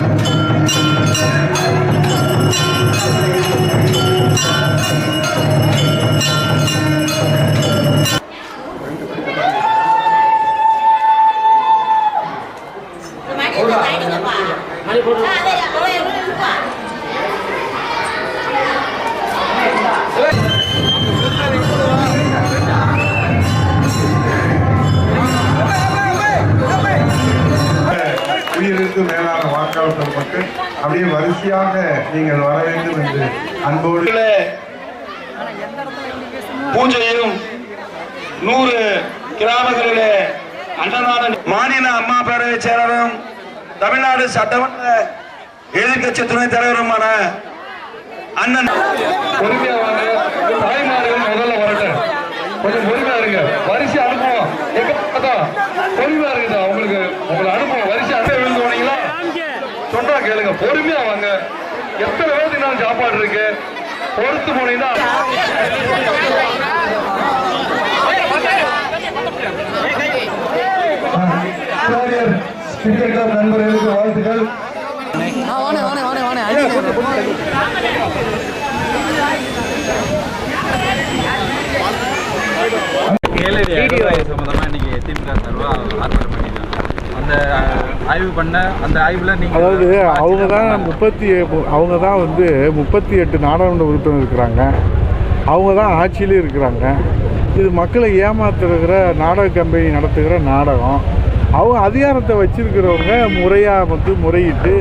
Thank you. மாவட்டப்பட்டு அப்படியே வரிசையாக நீங்கள் வர வேண்டும் என்று அன்போடு பூஜையும் நூறு கிராமங்களிலே அண்ணனான மாநில அம்மா பேரவை செயலரும் தமிழ்நாடு சட்டமன்ற எதிர்கட்சி துணைத் தலைவருமான அண்ணன். பொறுமையா வாங்க. தாய்மார்கள் முதல்ல வரட்டும். கொஞ்சம் பொறுமையா இருங்க. வரிசை அனுப்புவோம். எங்க பார்த்தா? பொறுமையா இருக்குதா சொன்னா கேளுங்க பொறுமையா வாங்க. எத்தனை பேருக்கு நான் சாப்பாடு இருக்கு? பொறுத்து போனீங்கன்னா கிரிக்கெட் கிளப் நண்பர்களுக்கு வாழ்த்துக்கள் அகழ்வாய்வு சம்பந்தமா இன்னைக்கு திமுக சார்பா ஆர்ப்பாட்டம் பண்ணியிருக்காங்க அந்த ஆய்வு பண்ண அந்த ஆய்வுல நீங்க அதாவது அவங்க தான் முப்பத்தி அவங்க தான் வந்து முப்பத்தி எட்டு நாடாளுமன்ற உறுப்பினர் இருக்கிறாங்க. அவங்க தான் ஆட்சியிலே இருக்கிறாங்க. இது மக்களை ஏமாத்துகிற நாடக கம்பெனி நடத்துகிற நாடகம். அவங்க அதிகாரத்தை வச்சிருக்கிறவங்க முறையாக வந்து முறையிட்டு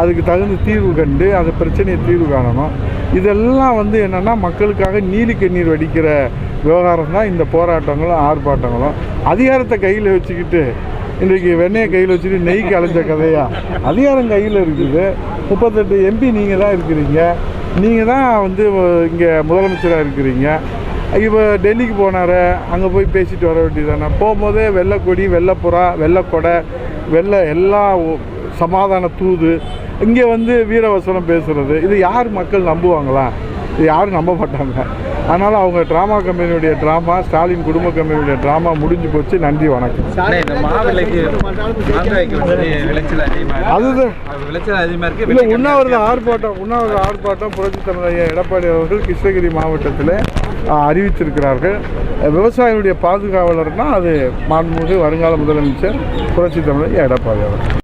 அதுக்கு தகுந்த தீர்வு கண்டு அந்த பிரச்சனையை தீர்வு காணணும். இதெல்லாம் வந்து என்னென்னா மக்களுக்காக நீலி கண்ணீர் வடிக்கிற விவகாரம் தான் இந்த போராட்டங்களும் ஆர்ப்பாட்டங்களும். அதிகாரத்தை கையில் வச்சுக்கிட்டு இன்றைக்கி வெண்ணையை கையில் வச்சுட்டு நெய்க்கு கலைஞ்ச கதையா? அதிகாரம் கையில் இருக்குது. முப்பத்தெட்டு எம்பி நீங்கள் தான் இருக்கிறீங்க. நீங்கள் தான் வந்து இங்கே முதலமைச்சராக இருக்கிறீங்க. இப்போ டெல்லிக்கு போனார். அங்கே போய் பேசிட்டு வர வேண்டியதானே போகும்போதே வெள்ளைக்கொடி வெள்ளைப்புறா வெள்ளைக்கொடை வெள்ளை எல்லா சமாதான தூது. இங்கே வந்து வீரவசனம் பேசுகிறது இது யார் மக்கள் நம்புவாங்களா? இது யாரும் நம்ப மாட்டாங்க அதனால் அவங்க ட்ராமா கம்பெனியுடைய ட்ராமா ஸ்டாலின் குடும்ப கம்பெனியுடைய ட்ராமா முடிஞ்சு போச்சு. நன்றி வணக்கம். அதுதான். இல்லை உண்ணாவிரத ஆர்ப்பாட்டம் உண்ணாவிரத ஆர்ப்பாட்டம் புரட்சி தமிழர் ஐயா எடப்பாடி அவர்கள் கிருஷ்ணகிரி மாவட்டத்தில் அறிவித்திருக்கிறார்கள் விவசாயிகளுடைய பாதுகாவலர்னா அது மாண்புமிகு வருங்கால முதலமைச்சர் புரட்சி தமிழர் ஐயா எடப்பாடி அவர்கள்.